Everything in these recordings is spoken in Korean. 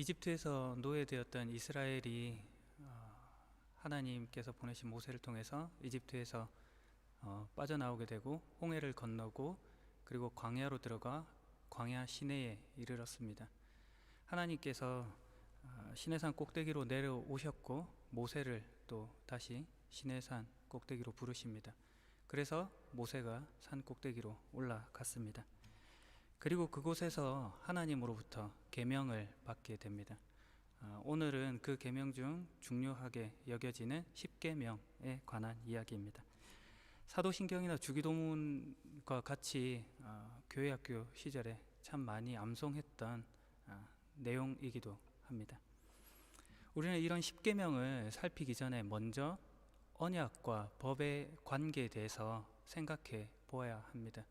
이집트에서 노예되었던 이스라엘이 어, 하나님께서 보내신 모세를 통해서 이집트에서 어, 빠져나오게 되고 홍해를 건너고 그리고 광야로 들어가 광야 시내에 이르렀습니다. 하나님께서 어, 시내산 꼭대기로 내려오셨고 모세를 또 다시 시내산 꼭대기로 부르십니다. 그래서 모세가 산 꼭대기로 올라갔습니다. 그리고 그곳에서 하나님으로부터 계명을 받게 됩니다. 어, 오늘은 그 계명 중 중요하게 여겨지는 십계명에 관한 이야기입니다. 사도신경이나 주기도문과 같이 어, 교회 학교 시절에 참 많이 암송했던 어, 내용이기도 합니다. 우리는 이런 십계명을 살피기 전에 먼저 언약과 법의 관계에 대해서 생각해 보아야 합니다.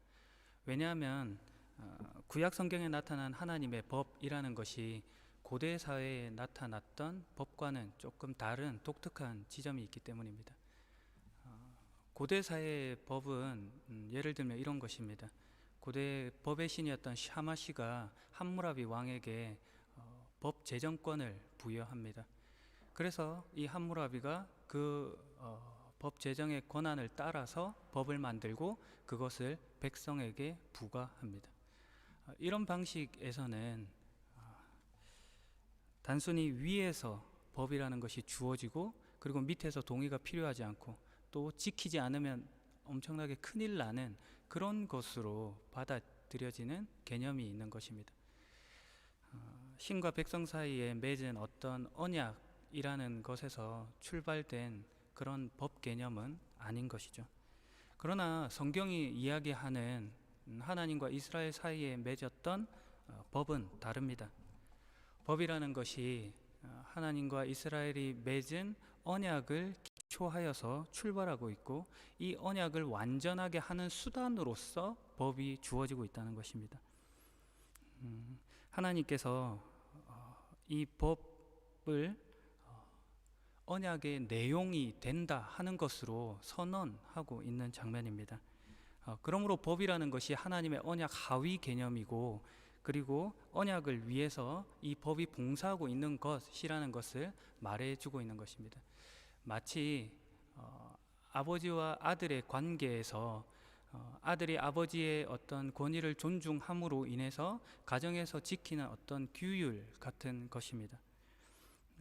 왜냐하면 어, 구약 성경에 나타난 하나님의 법이라는 것이 고대 사회에 나타났던 법과는 조금 다른 독특한 지점이 있기 때문입니다. 어, 고대 사회의 법은 음, 예를 들면 이런 것입니다. 고대 법의 신이었던 샤마시가 함무라비 왕에게 어, 법 제정권을 부여합니다. 그래서 이 함무라비가 그 어, 법 제정의 권한을 따라서 법을 만들고 그것을 백성에게 부과합니다. 어, 이런 방식에서는 어, 단순히 위에서 법이라는 것이 주어지고 그리고 밑에서 동의가 필요하지 않고 또 지키지 않으면 엄청나게 큰일 나는 그런 것으로 받아들여지는 개념이 있는 것입니다. 어, 신과 백성 사이에 맺은 어떤 언약이라는 것에서 출발된 그런 법 개념은 아닌 것이죠. 그러나 성경이 이야기하는 하나님과 이스라엘 사이에 맺었던 어, 법은 다릅니다. 법이라는 것이 어, 하나님과 이스라엘이 맺은 언약을 기초하여서 출발하고 있고 이 언약을 완전하게 하는 수단으로서 법이 주어지고 있다는 것입니다. 음, 하나님께서 어, 이 법을 언약의 내용이 된다 하는 것으로 선언하고 있는 장면입니다. 어, 그러므로 법이라는 것이 하나님의 언약 하위 개념이고 그리고 언약을 위해서 이 법이 봉사하고 있는 것이라는 것을 말해주고 있는 것입니다. 마치 어, 아버지와 아들의 관계에서 어, 아들이 아버지의 어떤 권위를 존중함으로 인해서 가정에서 지키는 어떤 규율 같은 것입니다.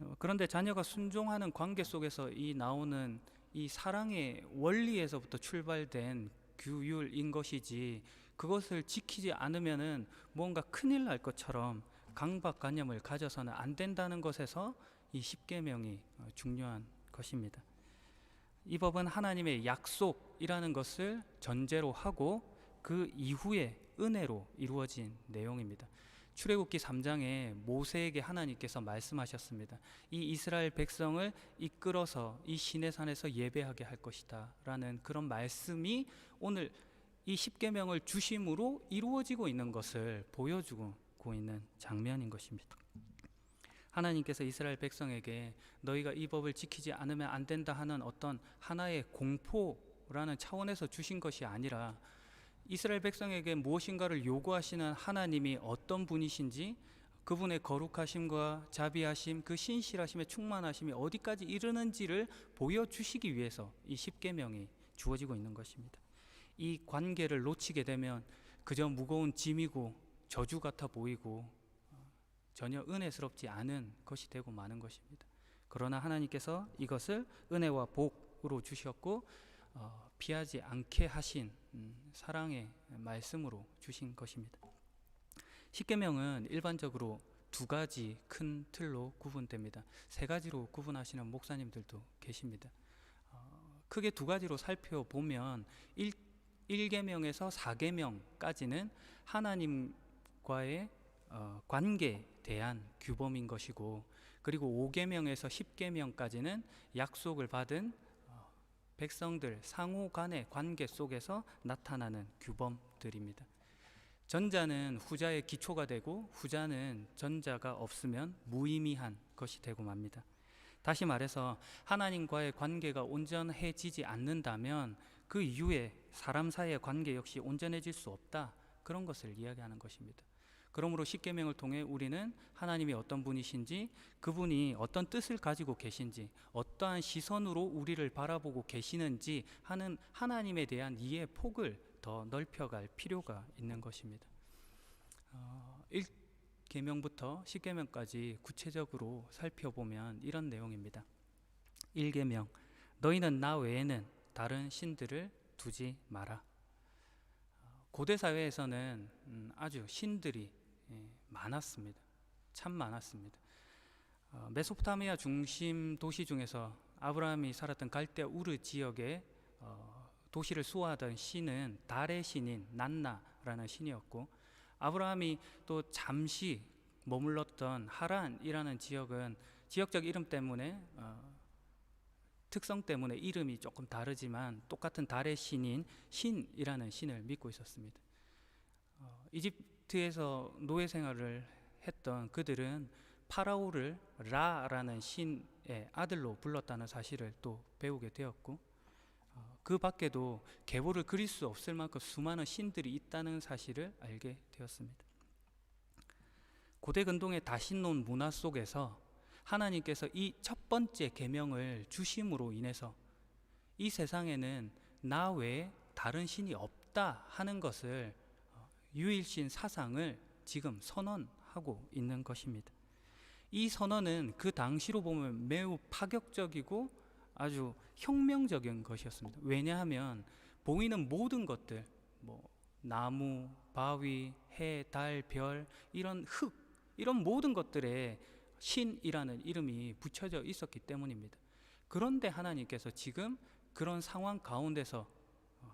어, 그런데 자녀가 순종하는 관계 속에서 이 나오는 이 사랑의 원리에서부터 출발된 규율인 것이지 그것을 지키지 않으면은 뭔가 큰일 날 것처럼 강박관념을 가져서는 안 된다는 것에서 이 십계명이 어, 중요한 것입니다. 이 법은 하나님의 약속이라는 것을 전제로 하고 그 이후에 은혜로 이루어진 내용입니다. 출애굽기 3장에 모세에게 하나님께서 말씀하셨습니다. 이 이스라엘 백성을 이끌어서 이 시내산에서 예배하게 할 것이다라는 그런 말씀이 오늘 이 십계명을 주심으로 이루어지고 있는 것을 보여주고 있는 장면인 것입니다. 하나님께서 이스라엘 백성에게 너희가 이 법을 지키지 않으면 안 된다 하는 어떤 하나의 공포라는 차원에서 주신 것이 아니라 이스라엘 백성에게 무엇인가를 요구하시는 하나님이 어떤 분이신지 그분의 거룩하심과 자비하심, 그 신실하심의 충만하심이 어디까지 이르는지를 보여주시기 위해서 이 십계명이 주어지고 있는 것입니다. 이 관계를 놓치게 되면 그저 무거운 짐이고 저주 같아 보이고 전혀 은혜스럽지 않은 것이 되고 마는 것입니다. 그러나 하나님께서 이것을 은혜와 복으로 주셨고 어, 피하지 않게 하신 음, 사랑의 말씀으로 주신 것입니다. 십계명은 일반적으로 두 가지 큰 틀로 구분됩니다. 세 가지로 구분하시는 목사님들도 계십니다. 어, 크게 두 가지로 살펴보면 1, 1계명에서 4계명까지는 하나님과의 어, 관계에 대한 규범인 것이고 그리고 5계명에서 10계명까지는 약속을 받은 백성들 상호 간의 관계 속에서 나타나는 규범들입니다. 전자는 후자의 기초가 되고 후자는 전자가 없으면 무의미한 것이 되고 맙니다. 다시 말해서 하나님과의 관계가 온전해지지 않는다면 그 이후에 사람 사이의 관계 역시 온전해질 수 없다. 그런 것을 이야기하는 것입니다. 그러므로 십계명을 통해 우리는 하나님이 어떤 분이신지 그분이 어떤 뜻을 가지고 계신지 어떠한 시선으로 우리를 바라보고 계시는지 하는 하나님에 대한 이해 폭을 더 넓혀갈 필요가 있는 것입니다. 어, 1계명부터 10계명까지 구체적으로 살펴보면 이런 내용입니다. 1계명 너희는 나 외에는 다른 신들을 두지 마라. 어, 고대 사회에서는 음, 아주 신들이 예, 많았습니다. 참 많았습니다. 어, 메소포타미아 중심 도시 중에서 아브라함이 살았던 갈대 우르 지역에 어, 도시를 수호하던 신은 달의 신인 난나라는 신이었고 아브라함이 또 잠시 머물렀던 하란이라는 지역은 지역적 이름 때문에 어, 특성 때문에 이름이 조금 다르지만 똑같은 달의 신인 신이라는 신을 믿고 있었습니다. 어, 이집트에서 노예 생활을 했던 그들은 파라오를 라라는 신의 아들로 불렀다는 사실을 또 배우게 되었고 어, 그 밖에도 계보를 그릴 수 없을 만큼 수많은 신들이 있다는 사실을 알게 되었습니다. 고대 근동의 다신론 문화 속에서 하나님께서 이 첫 번째 계명을 주심으로 인해서 이 세상에는 나 외에 다른 신이 없다 하는 것을 어, 유일신 사상을 지금 선언하고 있는 것입니다. 이 선언은 그 당시로 보면 매우 파격적이고 아주 혁명적인 것이었습니다. 왜냐하면 보이는 모든 것들, 뭐 나무, 바위, 해, 달, 별 이런 흙 이런 모든 것들에 신이라는 이름이 붙여져 있었기 때문입니다. 그런데 하나님께서 지금 그런 상황 가운데서 어,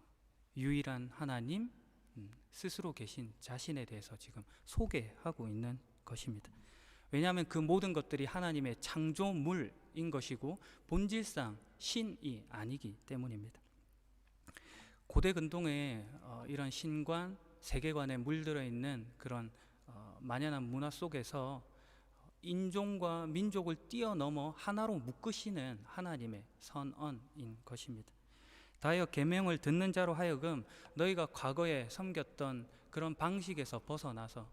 유일한 하나님 음, 스스로 계신 자신에 대해서 지금 소개하고 있는 것입니다. 왜냐하면 그 모든 것들이 하나님의 창조물인 것이고 본질상 신이 아니기 때문입니다. 고대 근동의 어, 이런 신관 세계관에 물들어 있는 그런 어, 만연한 문화 속에서 인종과 민족을 뛰어넘어 하나로 묶으시는 하나님의 선언인 것입니다. 다하여 계명을 듣는 자로 하여금 너희가 과거에 섬겼던 그런 방식에서 벗어나서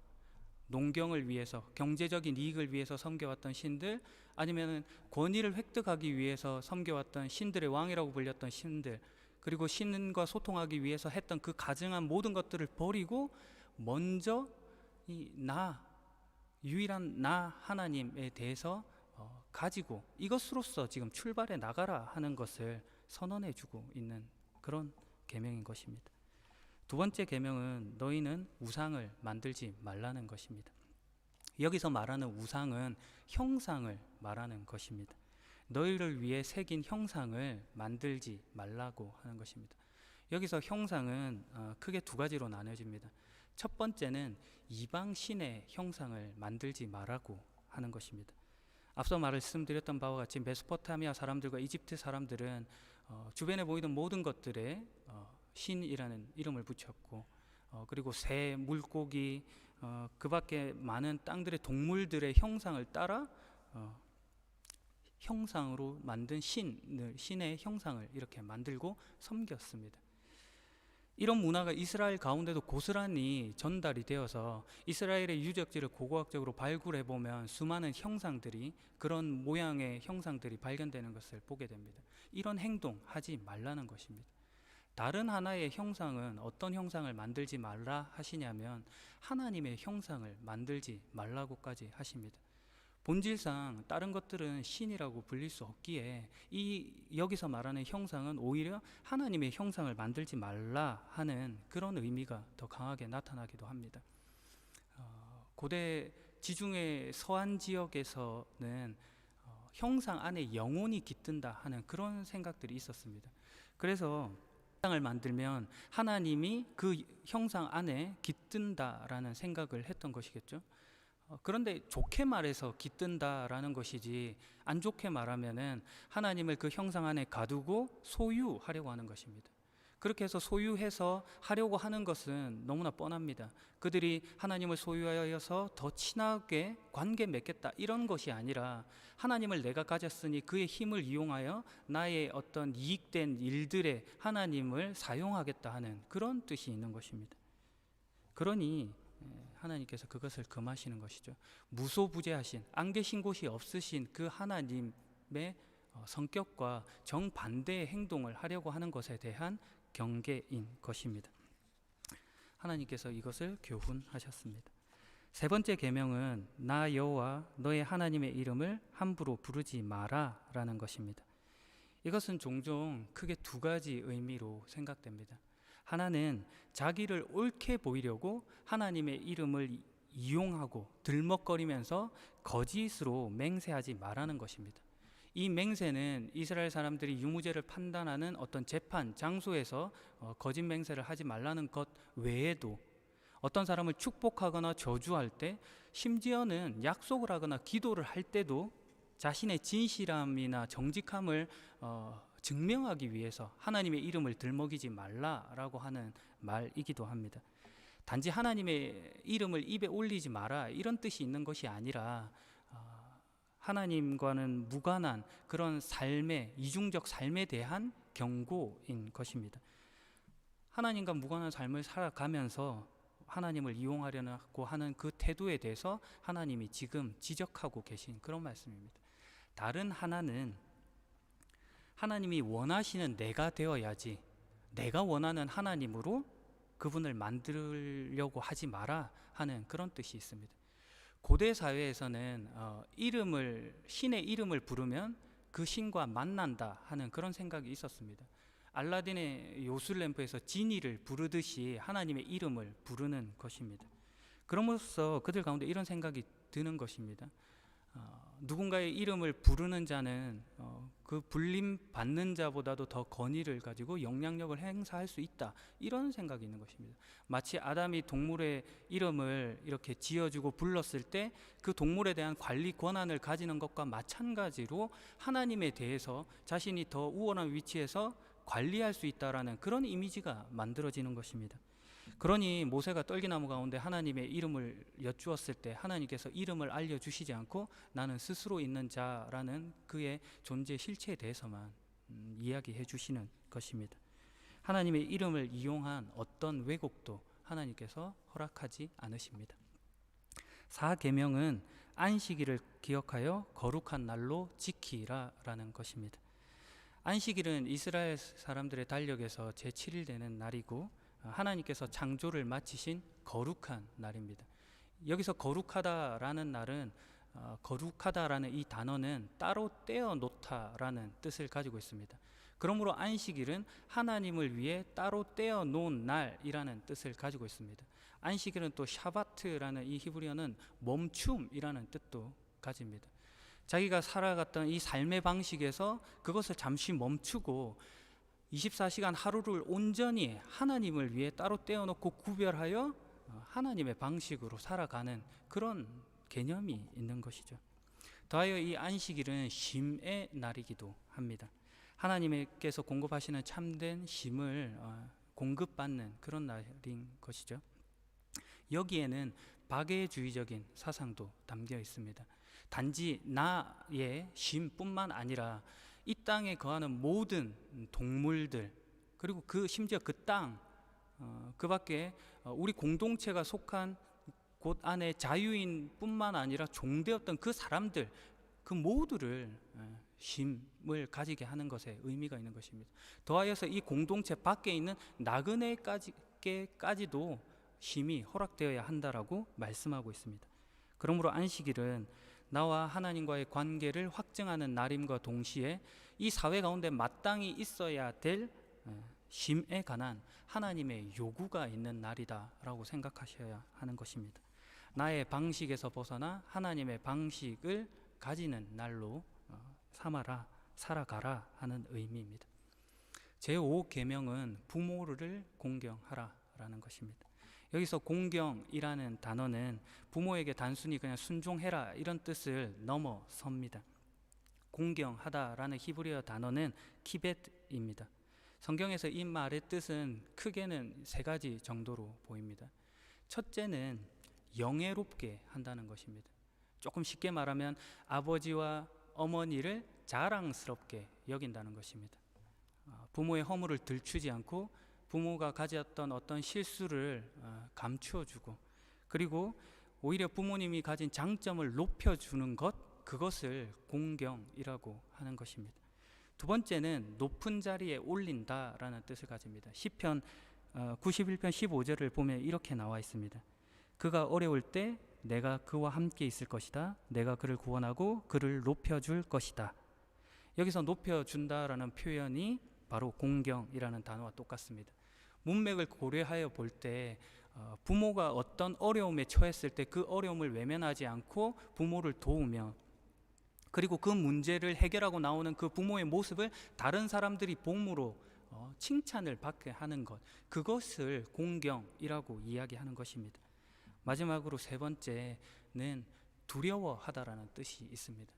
농경을 위해서 경제적인 이익을 위해서 섬겨왔던 신들 아니면은 권위를 획득하기 위해서 섬겨왔던 신들의 왕이라고 불렸던 신들 그리고 신과 소통하기 위해서 했던 그 가증한 모든 것들을 버리고 먼저 이 나 유일한 나 하나님에 대해서 어, 가지고 이것으로서 지금 출발해 나가라 하는 것을 선언해 주고 있는 그런 계명인 것입니다. 두 번째 계명은 너희는 우상을 만들지 말라는 것입니다. 여기서 말하는 우상은 형상을 말하는 것입니다. 너희를 위해 새긴 형상을 만들지 말라고 하는 것입니다. 여기서 형상은 어, 크게 두 가지로 나눠집니다. 첫 번째는 이방 신의 형상을 만들지 말라고 하는 것입니다. 앞서 말씀드렸던 바와 같이 메소포타미아 사람들과 이집트 사람들은 어, 주변에 보이던 모든 것들에 어, 신이라는 이름을 붙였고 어, 그리고 새, 물고기, 어, 그 밖에 많은 땅들의 동물들의 형상을 따라 어, 형상으로 만든 신을 신의 형상을 이렇게 만들고 섬겼습니다. 이런 문화가 이스라엘 가운데도 고스란히 전달이 되어서 이스라엘의 유적지를 고고학적으로 발굴해 보면 수많은 형상들이 그런 모양의 형상들이 발견되는 것을 보게 됩니다. 이런 행동 하지 말라는 것입니다. 다른 하나의 형상은 어떤 형상을 만들지 말라 하시냐면 하나님의 형상을 만들지 말라고까지 하십니다. 본질상 다른 것들은 신이라고 불릴 수 없기에 이 여기서 말하는 형상은 오히려 하나님의 형상을 만들지 말라 하는 그런 의미가 더 강하게 나타나기도 합니다. 어, 고대 지중해 서안 지역에서는 어, 형상 안에 영혼이 깃든다 하는 그런 생각들이 있었습니다. 그래서 형상을 만들면 하나님이 그 형상 안에 깃든다라는 생각을 했던 것이겠죠. 어, 그런데 좋게 말해서 깃든다라는 것이지 안 좋게 말하면은 하나님을 그 형상 안에 가두고 소유하려고 하는 것입니다. 그렇게 해서 소유해서 하려고 하는 것은 너무나 뻔합니다. 그들이 하나님을 소유하여서 더 친하게 관계 맺겠다 이런 것이 아니라 하나님을 내가 가졌으니 그의 힘을 이용하여 나의 어떤 이익된 일들에 하나님을 사용하겠다 하는 그런 뜻이 있는 것입니다. 그러니 예, 하나님께서 그것을 금하시는 것이죠. 무소부재하신 안 계신 곳이 없으신 그 하나님의 어, 성격과 정반대의 행동을 하려고 하는 것에 대한 경계인 것입니다. 하나님께서 이것을 교훈하셨습니다. 세 번째 계명은 나 여호와 너의 하나님의 이름을 함부로 부르지 마라라는 것입니다. 이것은 종종 크게 두 가지 의미로 생각됩니다. 하나는 자기를 옳게 보이려고 하나님의 이름을 이용하고 들먹거리면서 거짓으로 맹세하지 말라는 것입니다. 이 맹세는 이스라엘 사람들이 유무죄를 판단하는 어떤 재판 장소에서 어, 거짓 맹세를 하지 말라는 것 외에도 어떤 사람을 축복하거나 저주할 때 심지어는 약속을 하거나 기도를 할 때도 자신의 진실함이나 정직함을 어, 증명하기 위해서 하나님의 이름을 들먹이지 말라라고 하는 말이기도 합니다. 단지 하나님의 이름을 입에 올리지 마라 이런 뜻이 있는 것이 아니라 어, 하나님과는 무관한 그런 삶의 이중적 삶에 대한 경고인 것입니다. 하나님과 무관한 삶을 살아가면서 하나님을 이용하려고 하는 그 태도에 대해서 하나님이 지금 지적하고 계신 그런 말씀입니다. 다른 하나는 하나님이 원하시는 내가 되어야지 내가 원하는 하나님으로 그분을 만들려고 하지 마라 하는 그런 뜻이 있습니다. 고대 사회에서는 어, 이름을 신의 이름을 부르면 그 신과 만난다 하는 그런 생각이 있었습니다. 알라딘의 요술램프에서 지니를 부르듯이 하나님의 이름을 부르는 것입니다. 그럼으로써 그들 가운데 이런 생각이 드는 것입니다. 어, 누군가의 이름을 부르는 자는 어, 그 불림 받는 자보다도 더 권위를 가지고 영향력을 행사할 수 있다 이런 생각이 있는 것입니다. 마치 아담이 동물의 이름을 이렇게 지어주고 불렀을 때 그 동물에 대한 관리 권한을 가지는 것과 마찬가지로 하나님에 대해서 자신이 더 우월한 위치에서 관리할 수 있다라는 그런 이미지가 만들어지는 것입니다. 그러니 모세가 떨기나무 가운데 하나님의 이름을 여쭈었을 때 하나님께서 이름을 알려주시지 않고 나는 스스로 있는 자라는 그의 존재 실체에 대해서만 음, 이야기해 주시는 것입니다. 하나님의 이름을 이용한 어떤 왜곡도 하나님께서 허락하지 않으십니다. 사계명은 안식일을 기억하여 거룩한 날로 지키라라는 것입니다. 안식일은 이스라엘 사람들의 달력에서 제7일 되는 날이고 하나님께서 창조를 마치신 거룩한 날입니다. 여기서 거룩하다라는 날은 어, 거룩하다라는 이 단어는 따로 떼어 놓다라는 뜻을 가지고 있습니다. 그러므로 안식일은 하나님을 위해 따로 떼어 놓은 날이라는 뜻을 가지고 있습니다. 안식일은 또 샤바트라는 이 히브리어는 멈춤이라는 뜻도 가집니다. 자기가 살아갔던 이 삶의 방식에서 그것을 잠시 멈추고 24시간 하루를 온전히 하나님을 위해 따로 떼어놓고 구별하여 어, 하나님의 방식으로 살아가는 그런 개념이 있는 것이죠. 더하여 이 안식일은 쉼의 날이기도 합니다. 하나님께서 공급하시는 참된 쉼을 어, 공급받는 그런 날인 것이죠. 여기에는 박애주의적인 사상도 담겨 있습니다. 단지 나의 쉼뿐만 아니라 이 땅에 거하는 모든 동물들 그리고 그 심지어 그 땅, 어, 그 밖에 어, 우리 공동체가 속한 곳 안에 자유인뿐만 아니라 종되었던 그 사람들 그 모두를 어, 쉼을 가지게 하는 것에 의미가 있는 것입니다. 더하여서 이 공동체 밖에 있는 나그네까지도 쉼이 허락되어야 한다라고 말씀하고 있습니다. 그러므로 안식일은 나와 하나님과의 관계를 확증하는 날임과 동시에 이 사회 가운데 마땅히 있어야 될 어, 심에 관한 하나님의 요구가 있는 날이다라고 생각하셔야 하는 것입니다. 나의 방식에서 벗어나 하나님의 방식을 가지는 날로 어, 삼아라 살아가라 하는 의미입니다. 제5 계명은 부모를 공경하라라는 것입니다. 여기서 공경이라는 단어는 부모에게 단순히 그냥 순종해라 이런 뜻을 넘어섭니다. 공경하다라는 히브리어 단어는 키벳입니다. 성경에서 이 말의 뜻은 크게는 세 가지 정도로 보입니다. 첫째는 영예롭게 한다는 것입니다. 조금 쉽게 말하면 아버지와 어머니를 자랑스럽게 여긴다는 것입니다. 어, 부모의 허물을 들추지 않고 부모가 가졌던 어떤 실수를 어, 감추어 주고 그리고 오히려 부모님이 가진 장점을 높여주는 것 그것을 공경이라고 하는 것입니다. 두 번째는 높은 자리에 올린다라는 뜻을 가집니다. 시편 어, 91편 15절을 보면 이렇게 나와 있습니다. 그가 어려울 때 내가 그와 함께 있을 것이다. 내가 그를 구원하고 그를 높여줄 것이다. 여기서 높여준다라는 표현이 바로 공경이라는 단어와 똑같습니다. 문맥을 고려하여 볼때 어, 부모가 어떤 어려움에 처했을 때 그 어려움을 외면하지 않고 부모를 도우며 그리고 그 문제를 해결하고 나오는 그 부모의 모습을 다른 사람들이 봄으로 어, 칭찬을 받게 하는 것 그것을 공경이라고 이야기하는 것입니다. 마지막으로 세 번째는 두려워하다라는 뜻이 있습니다.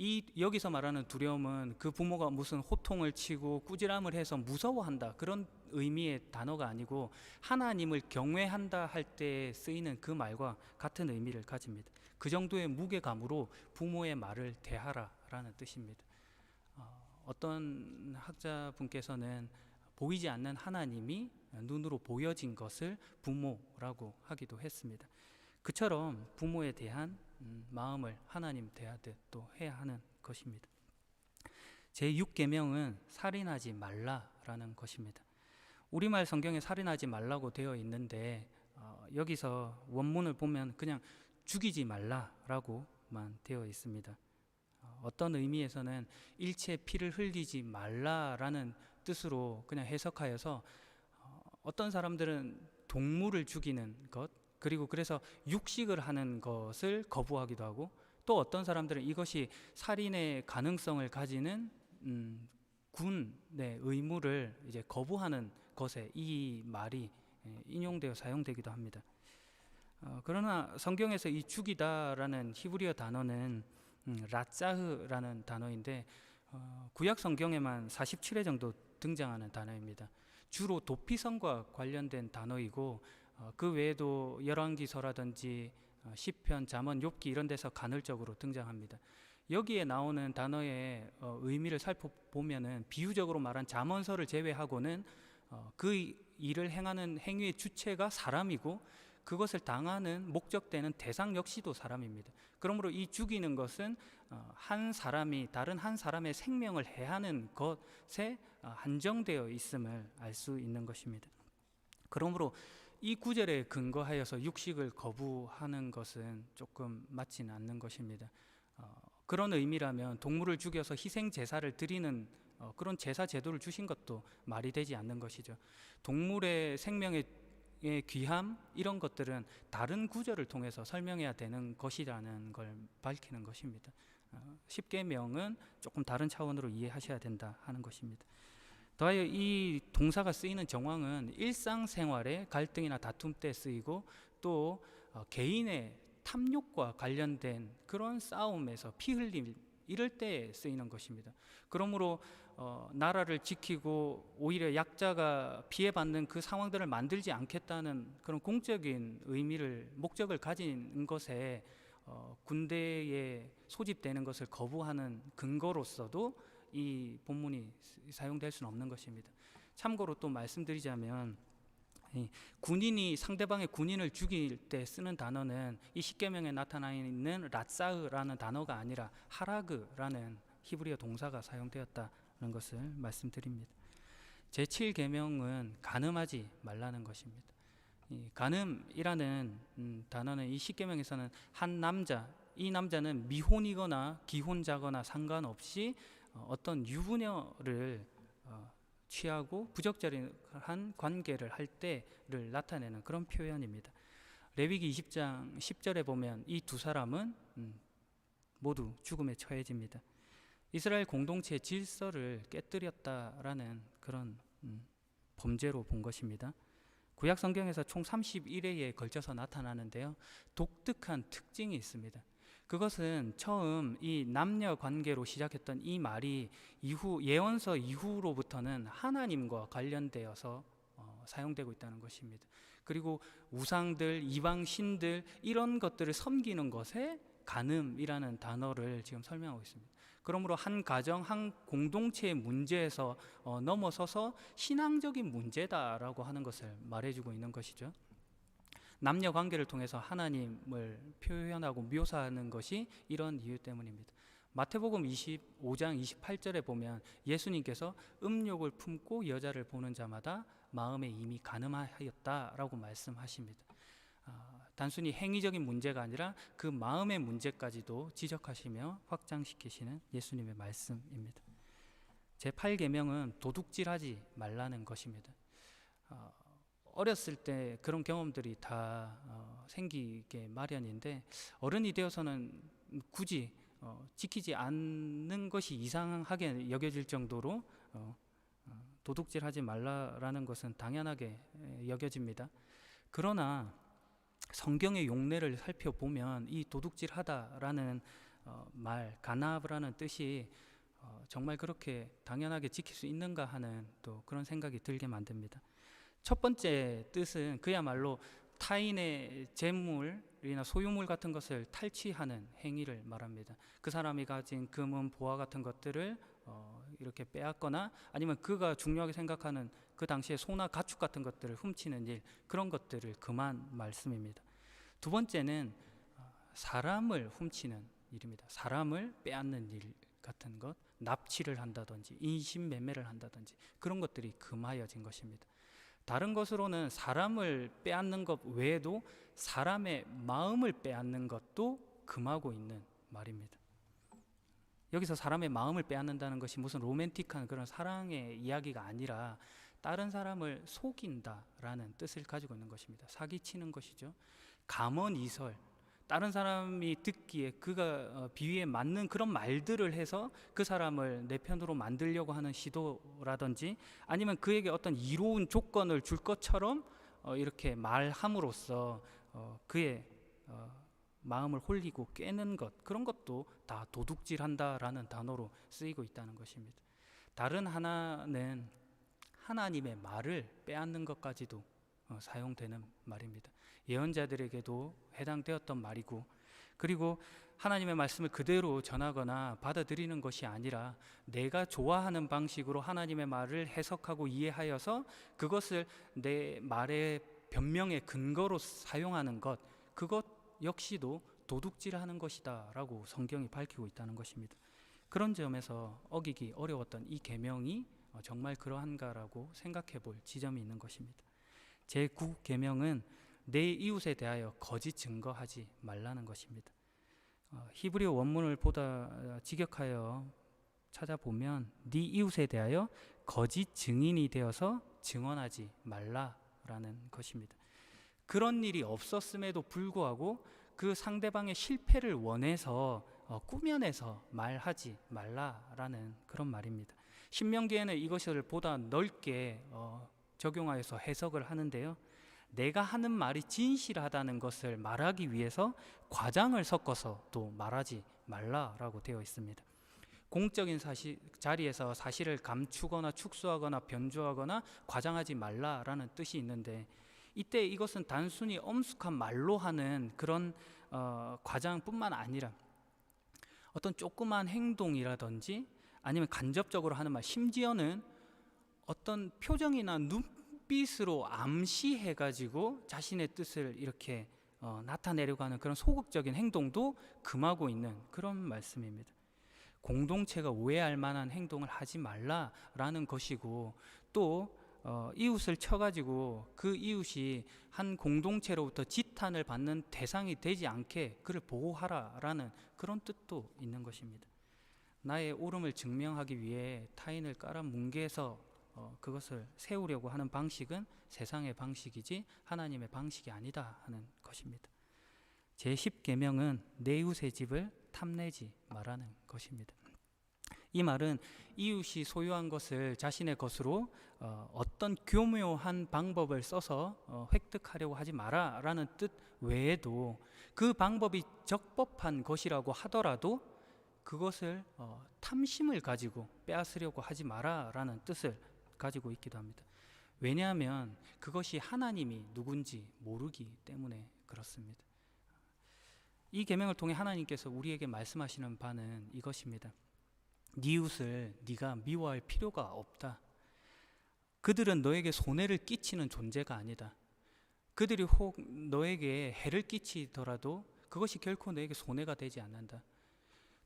이 여기서 말하는 두려움은 그 부모가 무슨 호통을 치고 꾸지람을 해서 무서워한다 그런 의미의 단어가 아니고 하나님을 경외한다 할 때 쓰이는 그 말과 같은 의미를 가집니다. 그 정도의 무게감으로 부모의 말을 대하라라는 뜻입니다. 어, 어떤 학자분께서는 보이지 않는 하나님이 눈으로 보여진 것을 부모라고 하기도 했습니다. 그처럼 부모에 대한 음, 마음을 하나님 대하듯 또 해야 하는 것입니다. 제 6계명은 살인하지 말라라는 것입니다. 우리말 성경에 살인하지 말라고 되어 있는데 어, 여기서 원문을 보면 그냥 죽이지 말라라고만 되어 있습니다. 어, 어떤 의미에서는 일체 피를 흘리지 말라라는 뜻으로 그냥 해석하여서 어, 어떤 사람들은 동물을 죽이는 것 그리고 그래서 육식을 하는 것을 거부하기도 하고 또 어떤 사람들은 이것이 살인의 가능성을 가지는 음, 군의 의무를 이제 거부하는 것에 이 말이 예, 인용되어 사용되기도 합니다. 어, 그러나 성경에서 이 죽이다라는 히브리어 단어는 음, 라짜흐라는 단어인데 어, 구약 성경에만 47회 정도 등장하는 단어입니다. 주로 도피성과 관련된 단어이고 어, 그 외에도 열왕기서라든지 어, 시편, 잠언, 욥기 이런 데서 간헐적으로 등장합니다. 여기에 나오는 단어의 어, 의미를 살펴보면은 비유적으로 말한 잠언서를 제외하고는 어, 그 일을 행하는 행위의 주체가 사람이고 그것을 당하는 목적되는 대상 역시도 사람입니다. 그러므로 이 죽이는 것은 어, 한 사람이 다른 한 사람의 생명을 해하는 것에 어, 한정되어 있음을 알 수 있는 것입니다. 그러므로 이 구절에 근거하여서 육식을 거부하는 것은 조금 맞지는 않는 것입니다. 어, 그런 의미라면 동물을 죽여서 희생 제사를 드리는 어, 그런 제사 제도를 주신 것도 말이 되지 않는 것이죠. 동물의 생명의 의 귀함 이런 것들은 다른 구절을 통해서 설명해야 되는 것이라는 걸 밝히는 것입니다. 어, 십계명은 조금 다른 차원으로 이해하셔야 된다 하는 것입니다. 더하여 이 동사가 쓰이는 정황은 일상생활의 갈등이나 다툼 때 쓰이고 또 어, 개인의 탐욕과 관련된 그런 싸움에서 피 흘림 이럴 때 쓰이는 것입니다. 그러므로 어, 나라를 지키고 오히려 약자가 피해받는 그 상황들을 만들지 않겠다는 그런 공적인 의미를 목적을 가진 것에 어, 군대에 소집되는 것을 거부하는 근거로서도 이 본문이 사용될 수는 없는 것입니다. 참고로 또 말씀드리자면 이 군인이 상대방의 군인을 죽일 때 쓰는 단어는 이 십계명에 나타나 있는 라사흐라는 단어가 아니라 하라그라는 히브리어 동사가 사용되었다는 것을 말씀드립니다. 제 7 계명은 간음하지 말라는 것입니다. 이 간음이라는 음, 단어는 이 십계명에서는 한 남자 이 남자는 미혼이거나 기혼자거나 상관없이 어, 어떤 유부녀를 어, 취하고 부적절한 관계를 할 때를 나타내는 그런 표현입니다. 레위기 20장 10절에 보면 이 두 사람은 음, 모두 죽음에 처해집니다. 이스라엘 공동체의 질서를 깨뜨렸다라는 그런 음, 범죄로 본 것입니다. 구약 성경에서 총 31회에 걸쳐서 나타나는데요. 독특한 특징이 있습니다. 그것은 처음 이 남녀 관계로 시작했던 이 말이 이후 예언서 이후로부터는 하나님과 관련되어서 어, 사용되고 있다는 것입니다. 그리고 우상들, 이방 신들 이런 것들을 섬기는 것에 간음이라는 단어를 지금 설명하고 있습니다. 그러므로 한 가정, 한 공동체의 문제에서 어, 넘어서서 신앙적인 문제다라고 하는 것을 말해주고 있는 것이죠. 남녀 관계를 통해서 하나님을 표현하고 묘사하는 것이 이런 이유 때문입니다. 마태복음 25장 28절에 보면 예수님께서 음욕을 품고 여자를 보는 자마다 마음에 이미 가늠하였다라고 말씀하십니다. 아, 단순히 행위적인 문제가 아니라 그 마음의 문제까지도 지적하시며 확장시키시는 예수님의 말씀입니다. 제 8계명은 도둑질하지 말라는 것입니다. 어, 어렸을 때 그런 경험들이 다 어, 생기게 마련인데 어른이 되어서는 굳이 어, 지키지 않는 것이 이상하게 여겨질 정도로 어, 어, 도둑질하지 말라라는 것은 당연하게 에, 여겨집니다. 그러나 성경의 용례를 살펴보면 이 도둑질하다라는 어, 말 가나브라는 뜻이 어, 정말 그렇게 당연하게 지킬 수 있는가 하는 또 그런 생각이 들게 만듭니다. 첫 번째 뜻은 그야말로 타인의 재물이나 소유물 같은 것을 탈취하는 행위를 말합니다. 그 사람이 가진 금은 보화 같은 것들을 어, 이렇게 빼앗거나 아니면 그가 중요하게 생각하는 그 당시에 소나 가축 같은 것들을 훔치는 일 그런 것들을 금한 말씀입니다. 두 번째는 어, 사람을 훔치는 일입니다. 사람을 빼앗는 일 같은 것, 납치를 한다든지 인신매매를 한다든지 그런 것들이 금하여진 것입니다. 다른 것으로는 사람을 빼앗는 것 외에도 사람의 마음을 빼앗는 것도 금하고 있는 말입니다. 여기서 사람의 마음을 빼앗는다는 것이 무슨 로맨틱한 그런 사랑의 이야기가 아니라 다른 사람을 속인다라는 뜻을 가지고 있는 것입니다. 사기치는 것이죠. 감언이설, 다른 사람이 듣기에 그가 어, 비위에 맞는 그런 말들을 해서 그 사람을 내 편으로 만들려고 하는 시도라든지 아니면 그에게 어떤 이로운 조건을 줄 것처럼 어, 이렇게 말함으로써 어, 그의 어, 마음을 홀리고 깨는 것 그런 것도 다 도둑질한다라는 단어로 쓰이고 있다는 것입니다. 다른 하나는 하나님의 말을 빼앗는 것까지도 어, 사용되는 말입니다. 예언자들에게도 해당되었던 말이고 그리고 하나님의 말씀을 그대로 전하거나 받아들이는 것이 아니라 내가 좋아하는 방식으로 하나님의 말을 해석하고 이해하여서 그것을 내 말의 변명의 근거로 사용하는 것 그것 역시도 도둑질하는 것이다라고 성경이 밝히고 있다는 것입니다. 그런 점에서 어기기 어려웠던 이 계명이 어, 정말 그러한가라고 생각해 볼 지점이 있는 것입니다. 제9 계명은 내 이웃에 대하여 거짓 증거하지 말라는 것입니다. 어, 히브리어 원문을 보다 직역하여 찾아보면 네 이웃에 대하여 거짓 증인이 되어서 증언하지 말라라는 것입니다. 그런 일이 없었음에도 불구하고 그 상대방의 실패를 원해서 어, 꾸며내서 말하지 말라라는 그런 말입니다. 신명기에는 이것을 보다 넓게 어, 적용하여서 해석을 하는데요. 내가 하는 말이 진실하다는 것을 말하기 위해서 과장을 섞어서 또 말하지 말라라고 되어 있습니다. 공적인 사실, 자리에서 사실을 감추거나 축소하거나 변조하거나 과장하지 말라라는 뜻이 있는데 이때 이것은 단순히 엄숙한 말로 하는 그런 어, 과장뿐만 아니라 어떤 조그만 행동이라든지 아니면 간접적으로 하는 말 심지어는 어떤 표정이나 눈 빛으로 암시해 가지고 자신의 뜻을 이렇게 어, 나타내려고 하는 그런 소극적인 행동도 금하고 있는 그런 말씀입니다. 공동체가 오해할 만한 행동을 하지 말라라는 것이고 또 어, 이웃을 쳐가지고 그 이웃이 한 공동체로부터 지탄을 받는 대상이 되지 않게 그를 보호하라라는 그런 뜻도 있는 것입니다. 나의 옳음을 증명하기 위해 타인을 깔아 뭉개서 어, 그것을 세우려고 하는 방식은 세상의 방식이지 하나님의 방식이 아니다 하는 것입니다. 제 10계명은 내 이웃의 집을 탐내지 말라는 것입니다. 이 말은 이웃이 소유한 것을 자신의 것으로 어, 어떤 교묘한 방법을 써서 어, 획득하려고 하지 마라 라는 뜻 외에도 그 방법이 적법한 것이라고 하더라도 그것을 어, 탐심을 가지고 빼앗으려고 하지 마라 라는 뜻을 가지고 있기도 합니다. 왜냐하면 그것이 하나님이 누군지 모르기 때문에 그렇습니다. 이 계명을 통해 하나님께서 우리에게 말씀하시는 바는 이것입니다. 네 이웃을 네가 미워할 필요가 없다. 그들은 너에게 손해를 끼치는 존재가 아니다. 그들이 혹 너에게 해를 끼치더라도 그것이 결코 너에게 손해가 되지 않는다.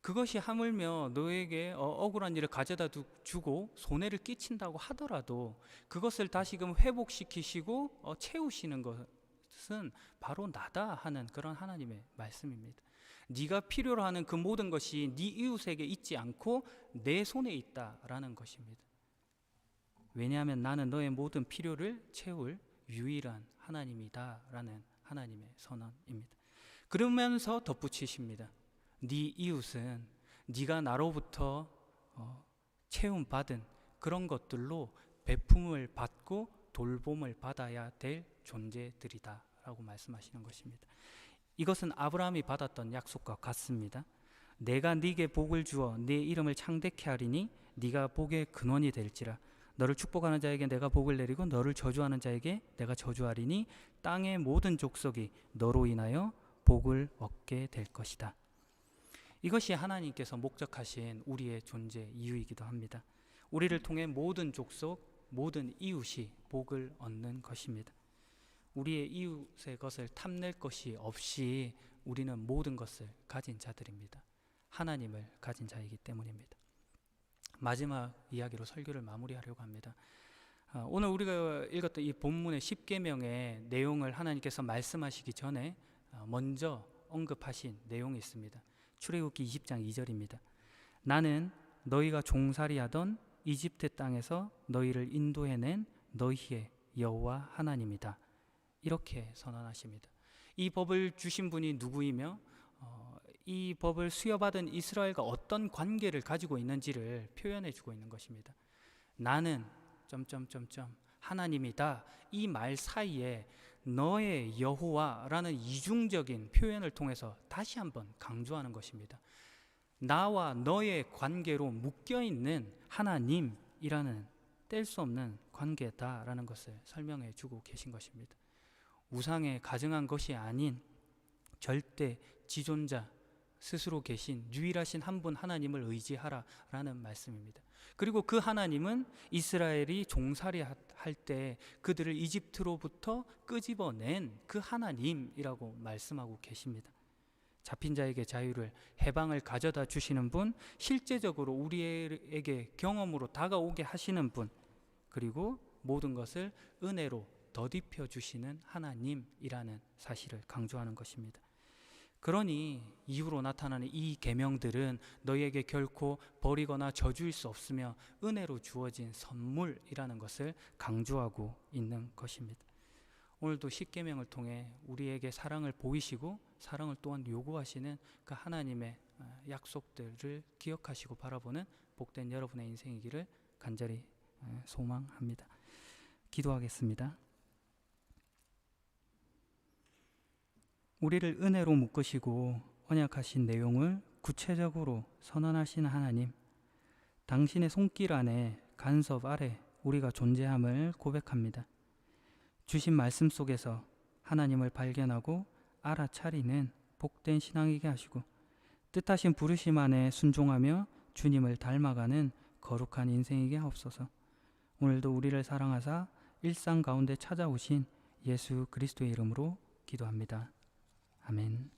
그것이 하물며 너에게 어, 억울한 일을 가져다 두- 주고 손해를 끼친다고 하더라도 그것을 다시금 회복시키시고 어, 채우시는 것은 바로 나다 하는 그런 하나님의 말씀입니다. 네가 필요로 하는 그 모든 것이 네 이웃에게 있지 않고 내 손에 있다라는 것입니다. 왜냐하면 나는 너의 모든 필요를 채울 유일한 하나님이다라는 하나님의 선언입니다. 그러면서 덧붙이십니다. 네 이웃은 네가 나로부터 어, 채움 받은 그런 것들로 베품을 받고 돌봄을 받아야 될 존재들이다라고 말씀하시는 것입니다. 이것은 아브라함이 받았던 약속과 같습니다. 내가 네게 복을 주어 네 이름을 창대케 하리니 네가 복의 근원이 될지라 너를 축복하는 자에게 내가 복을 내리고 너를 저주하는 자에게 내가 저주하리니 땅의 모든 족속이 너로 인하여 복을 얻게 될 것이다. 이것이 하나님께서 목적하신 우리의 존재 이유이기도 합니다. 우리를 통해 모든 족속, 모든 이웃이 복을 얻는 것입니다. 우리의 이웃의 것을 탐낼 것이 없이 우리는 모든 것을 가진 자들입니다. 하나님을 가진 자이기 때문입니다. 마지막 이야기로 설교를 마무리하려고 합니다. 아, 오늘 우리가 읽었던 이 본문의 10계명의 내용을 하나님께서 말씀하시기 전에 아, 먼저 언급하신 내용이 있습니다. 출애굽기 20장 2절입니다. 나는 너희가 종살이하던 이집트 땅에서 너희를 인도해낸 너희의 여호와 하나님이다. 이렇게 선언하십니다. 이 법을 주신 분이 누구이며 어, 이 법을 수여받은 이스라엘과 어떤 관계를 가지고 있는지를 표현해 주고 있는 것입니다. 나는 점점점점 하나님이다. 이 말 사이에 너의 여호와라는 이중적인 표현을 통해서 다시 한번 강조하는 것입니다. 나와 너의 관계로 묶여 있는 하나님이라는 뗄 수 없는 관계다라는 것을 설명해 주고 계신 것입니다. 우상에 가증한 것이 아닌 절대 지존자 스스로 계신 유일하신 한 분 하나님을 의지하라라는 말씀입니다. 그리고 그 하나님은 이스라엘이 종살이 할 때 그들을 이집트로부터 끄집어낸 그 하나님이라고 말씀하고 계십니다. 잡힌 자에게 자유를 해방을 가져다 주시는 분, 실제적으로 우리에게 경험으로 다가오게 하시는 분, 그리고 모든 것을 은혜로 더딥혀 주시는 하나님이라는 사실을 강조하는 것입니다. 그러니 이후로 나타나는 이 계명들은 너희에게 결코 버리거나 저주일 수 없으며 은혜로 주어진 선물이라는 것을 강조하고 있는 것입니다. 오늘도 십계명을 통해 우리에게 사랑을 보이시고 사랑을 또한 요구하시는 그 하나님의 어, 약속들을 기억하시고 바라보는 복된 여러분의 인생이기를 간절히 어, 소망합니다. 기도하겠습니다. 우리를 은혜로 묶으시고 언약하신 내용을 구체적으로 선언하신 하나님, 당신의 손길 안에 간섭 아래 우리가 존재함을 고백합니다. 주신 말씀 속에서 하나님을 발견하고 알아차리는 복된 신앙이게 하시고 뜻하신 부르심 안에 순종하며 주님을 닮아가는 거룩한 인생이게 하옵소서. 오늘도 우리를 사랑하사 일상 가운데 찾아오신 예수 그리스도의 이름으로 기도합니다. 아멘.